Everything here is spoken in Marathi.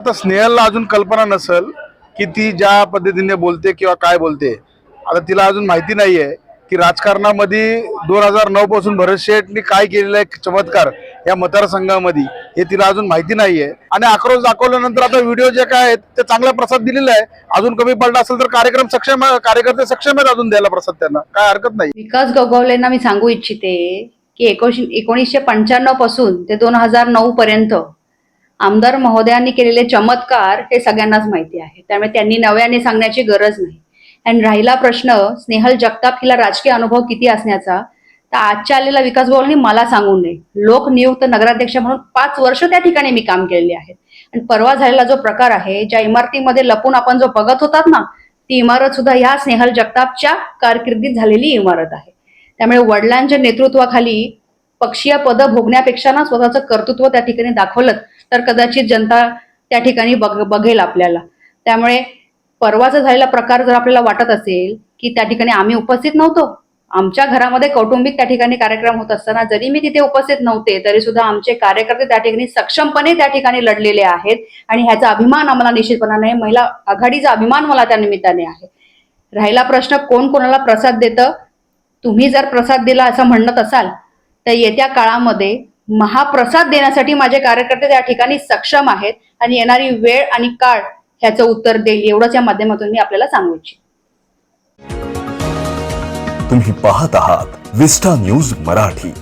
आता स्नेहलला अजून कल्पना नसल की ती ज्या पद्धतीने बोलते किंवा काय बोलते. आता तिला अजून माहिती नाहीये की राजकारणामध्ये दोन हजार नऊ पासून भरत शेठनी काय केलेलं आहे चमत्कार या मतदारसंघामध्ये हे तिला अजून माहिती नाहीये. आणि आक्रोश दाखवल्यानंतर आता व्हिडिओ जे काय आहेत ते चांगला प्रसाद दिलेला आहे. अजून कमी पडला असेल तर कार्यक्रम सक्षम कार्यकर्ते सक्षम आहेत अजून द्यायला प्रसाद त्यांना. काय हरकत नाही. विकास गोगावलेंना मी सांगू इच्छिते की एकोणीशे एकोणीसशे पंच्याण्णवपासून ते दोन हजार नऊ पर्यंत आमदार महोदयांनी केलेले चमत्कार हे सगळ्यांनाच माहिती आहे. त्यामुळे त्यांनी नव्याने सांगण्याची गरज नाही. आणि राहिला प्रश्न स्नेहल जगताप हिला राजकीय अनुभव किती असण्याचा? तर आजच्या आलेला विकास गोगावलेंनी मला सांगू नये. लोकनियुक्त नगराध्यक्ष म्हणून पाच वर्ष त्या ठिकाणी मी काम केलेले आहे आणि परवा झालेला जो प्रकार आहे ज्या इमारतीमध्ये लपून आपण जो बघत होतात ना ती इमारत सुद्धा ह्या स्नेहल जगतापच्या कारकिर्दीत झालेली इमारत आहे. त्यामुळे वडिलांच्या नेतृत्वाखाली पक्षीय पद भोगण्यापेक्षा ना स्वतःचं कर्तृत्व त्या ठिकाणी दाखवलं तर कदाचित जनता त्या ठिकाणी बघ बघेल आपल्याला. त्यामुळे परवाचा झालेला प्रकार जर आपल्याला वाटत असेल की त्या ठिकाणी आम्ही उपस्थित नव्हतो आमच्या घरामध्ये कौटुंबिक त्या ठिकाणी कार्यक्रम होत असताना जरी मी तिथे उपस्थित नव्हते तरी सुद्धा आमचे कार्यकर्ते त्या ठिकाणी सक्षमपणे त्या ठिकाणी लढलेले आहेत आणि ह्याचा अभिमान आम्हाला निश्चितपणाने महिला आघाडीचा अभिमान मला त्या निमित्ताने आहे. राहिला प्रश्न कोण कोणाला प्रसाद देतं? तुम्ही जर प्रसाद दिला असं म्हणत असाल तर येत्या काळामध्ये महाप्रसाद देण्यासाठी माझे कार्यकर्ते त्या ठिकाणी सक्षम आहेत आणि येणारी वेळ आणि काळ ह्याचं उत्तर देईल एवढंच या माध्यमातून मी आपल्याला सांगू इच्छित. तुम्ही पाहत आहात विस्टा न्यूज मराठी.